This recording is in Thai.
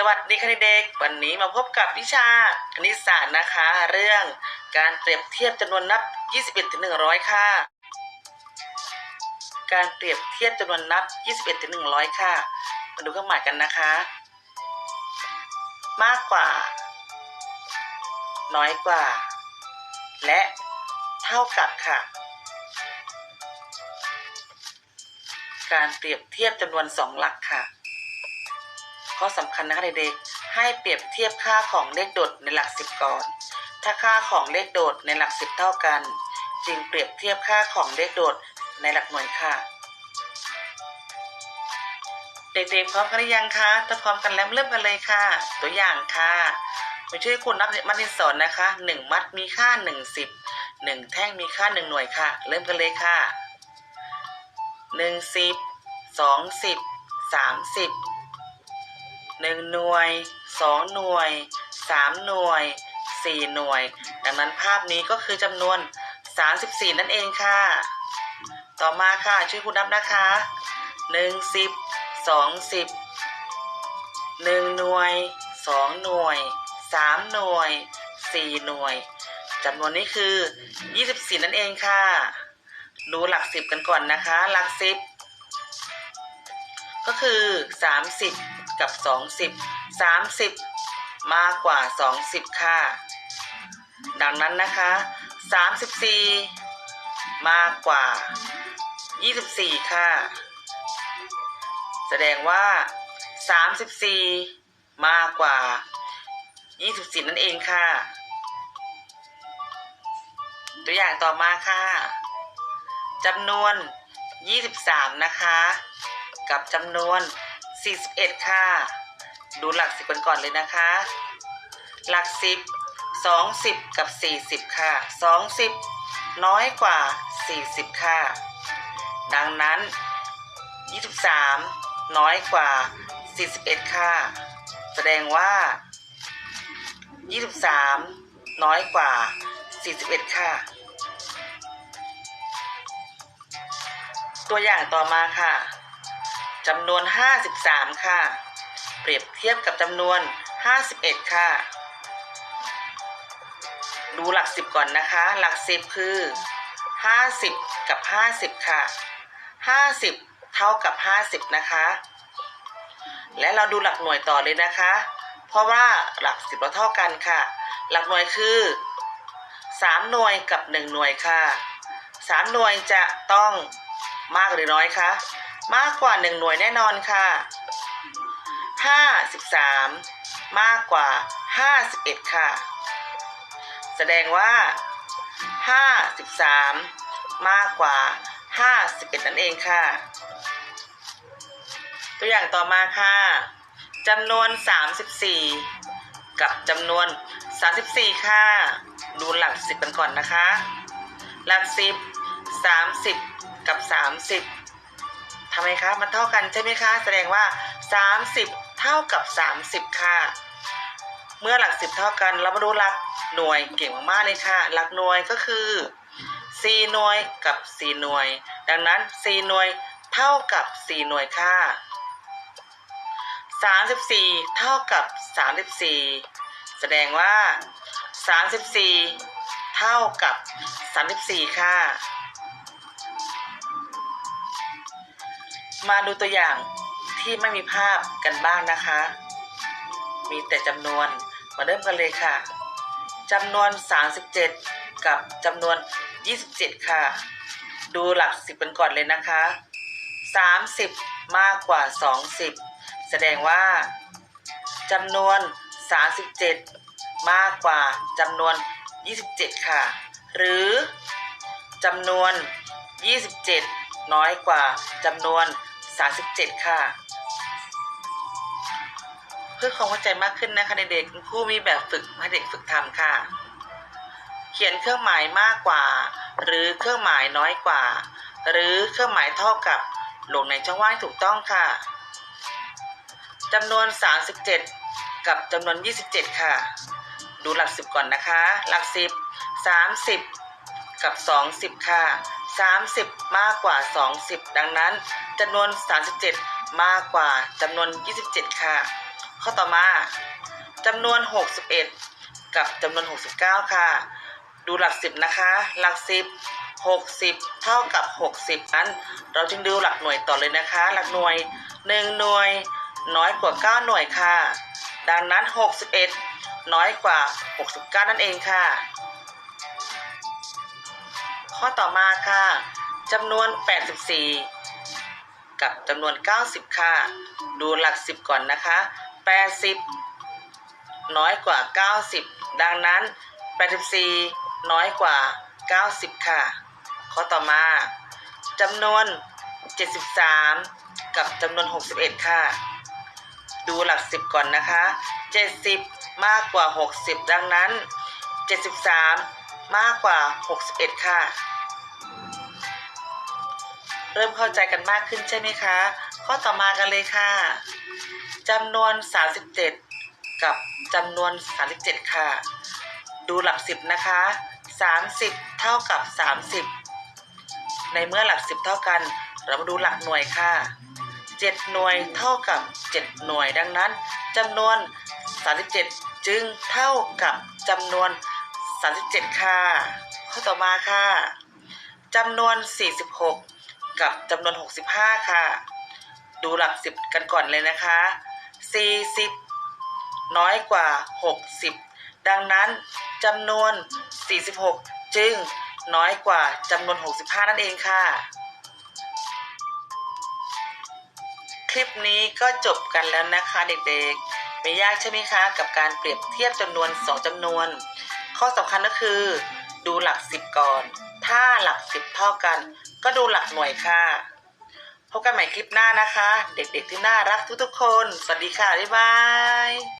สวัสดีค่ะเด็กๆวันนี้มาพบกับวิชาคณิตศาสตร์นะคะ เรื่องการเปรียบเทียบจำนวนนับ 21ถึง100 ค่ะ การเปรียบเทียบจำนวนนับ 21ถึง100 ค่ะ มาดูเครื่องหมายกันนะคะ มากกว่า น้อยกว่า และเท่ากับค่ะ การเปรียบเทียบจำนวนสองหลักค่ะ ข้อสำคัญนะคะเด็กๆให้เปรียบเทียบค่าของเลขโดดในหลักสิบก่อน ถ้าค่าของเลขโดดในหลักสิบเท่ากัน จึงเปรียบเทียบค่าของเลขโดดในหลักหน่วยค่ะ เด็กๆพร้อมกันหรือยังคะถ้าพร้อมกันแล้วเริ่มกันเลยค่ะ ตัวอย่างค่ะมาช่วยคุณนับมัดดินสอนนะคะหนึ่งมัดมีค่าหนึ่งสิบหนึ่งแท่งมีค่าหนึ่งหน่วยค่ะ เริ่มกันเลยค่ะหนึ่งสิบสองสิบสามสิบ หนึ่งหน่วยสองหน่วยสามหน่วยสี่หน่วย ดังนั้นภาพนี้ก็คือจำนวนสามสิบสี่นั่นเองค่ะ ต่อมาค่ะช่วยคุณนับนะคะหนึ่งสิบสองสิบหนึ่งหน่วยสองหน่วยสามหน่วยสี่หน่วยจำนวนนี้คือยี่สิบสี่นั่นเองค่ะ ดูหลักสิบกันก่อนนะคะ หลักสิบก็คือ30 กับ 20 30 มากกว่า 20 ค่ะ ดังนั้นนะคะ 34 มากกว่า 24 ค่ะ แสดงว่า 34 มากกว่า 24 นั่นเองค่ะ ตัวอย่างต่อมาค่ะจำนวน 23 นะคะ กับจำนวน 41 ค่ะ ดูหลักสิบกันก่อนเลยนะคะ หลักสิบ20 กับ 40 ค่ะ 20 น้อยกว่า 40 ค่ะ ดังนั้น 23 น้อยกว่า 41 ค่ะ แสดงว่า 23 น้อยกว่า 41 ค่ะ ตัวอย่างต่อมาค่ะ จำนวน 53 ค่ะ เปรียบเทียบกับจำนวน 51 ค่ะ ดูหลักสิบก่อนนะคะ หลักสิบคือ 50 กับ 50 ค่ะ 50 เท่ากับ 50 นะคะ และเราดูหลักหน่วยต่อเลยนะคะ เพราะว่าหลักสิบเราเท่ากันค่ะ หลักหน่วยคือ 3 หน่วยกับ 1 หน่วยค่ะ 3 หน่วยจะต้องมากหรือน้อยคะ มากกว่า 1 หน่วยแน่นอนค่ะ 53 มากกว่า 51 ค่ะ แสดงว่า 53 มากกว่า 51 นั่นเองค่ะ ตัวอย่างต่อมาค่ะจำนวน 34 กับจำนวน 34 ค่ะ ดูหลักสิบกันก่อนนะคะ หลักสิบ30 กับ 30ำไมคะมันเท่ากันใช่ไหมคะแสดงว่า 30 เท่ากับ 30 ค่ะ เมื่อหลักสิบเท่ากันเรามาดูหลักหน่วยเก่งมากๆเลยค่ะ หลักหน่วยก็คือ 4 หน่วยกับ 4 หน่วย ดังนั้น 4 หน่วยเท่ากับ 4 หน่วยค่ะ 34 เท่ากับ 34 แสดงว่า 34 เท่ากับ 34 ค่ะ มาดูตัวอย่างที่ไม่มีภาพกันบ้างนะคะ มีแต่จำนวน มาเริ่มกันเลยค่ะจำนวน 37 กับจำนวน 27 ค่ะ ดูหลักสิบกันก่อนเลยนะคะ 30 มากกว่า 20 แสดงว่าจำนวน 37 มากกว่าจำนวน 27 ค่ะ หรือจำนวน 27 น้อยกว่าจำนวน 37 ค่ะ เพื่อความเข้าใจมากขึ้นนะคะเด็กๆคุณครูมีแบบฝึกให้เด็กฝึกทำค่ะ เขียนเครื่องหมายมากกว่า หรือเครื่องหมายน้อยกว่า หรือเครื่องหมายเท่ากับลงในช่องว่างถูกต้องค่ะจำนวน 37 กับจำนวน 27 ค่ะ ดูหลักสิบก่อนนะคะ หลักสิบ30 กับ 20 ค่ะ 30 มากกว่า 20 ดังนั้น จำนวน 37 มากกว่าจำนวน 27 ค่ะ ข้อต่อมาจำนวน 61 กับจำนวน 69 ค่ะ ดูหลักสิบนะคะ หลักสิบ60 เท่ากับ 60นั้นเราจึงดูหลักหน่วยต่อเลยนะคะ หลักหน่วย 1 หน่วย น้อยกว่า 9 หน่วยค่ะ ดังนั้น 61 น้อยกว่า 69 นั่นเองค่ะ ข้อต่อมาค่ะจำนวน 84 กับจำนวน 90 ค่ะดูหลัก 10 ก่อนนะคะ 80 น้อยกว่า 90 ดังนั้น 84 น้อยกว่า 90 ค่ะ ข้อต่อมาจำนวน 73 กับจำนวน 61 ค่ะ ดูหลัก 10 ก่อนนะคะ 70 มากกว่า 60 ดังนั้น 73 มากกว่า 61 ค่ะ เริ่มเข้าใจกันมากขึ้นใช่ไหมคะ ข้อต่อมากันเลยค่ะจำนวน 37 กับจำนวน 37 ค่ะ ดูหลัก 10 นะคะ 30 เท่ากับ 30 ในเมื่อหลัก 10 เท่ากัน เรามาดูหลักหน่วยค่ะ 7 หน่วยเท่ากับ 7 หน่วยดังนั้นจำนวน 37 จึงเท่ากับจำนวน 37 ค่ะ ข้อต่อมาค่ะจำนวน 46 กับจำนวน 65 ค่ะ ดูหลัก 10 กันก่อนเลยนะคะ 40 น้อยกว่า 60 ดังนั้นจำนวน 46 จึงน้อยกว่าจำนวน 65 นั่นเองค่ะ คลิปนี้ก็จบกันแล้วนะคะเด็กๆ ไม่ยากใช่ไหมคะ กับการเปรียบเทียบจำนวน 2จำนวน ข้อสำคัญก็คือ ดูหลัก 10 ก่อน ถ้าหลักสิบเท่ากัน ก็ดูหลักหน่วยค่ะ พบกันใหม่คลิปหน้านะคะ เด็กๆที่น่ารักทุกๆคน สวัสดีค่ะ บ๊ายบาย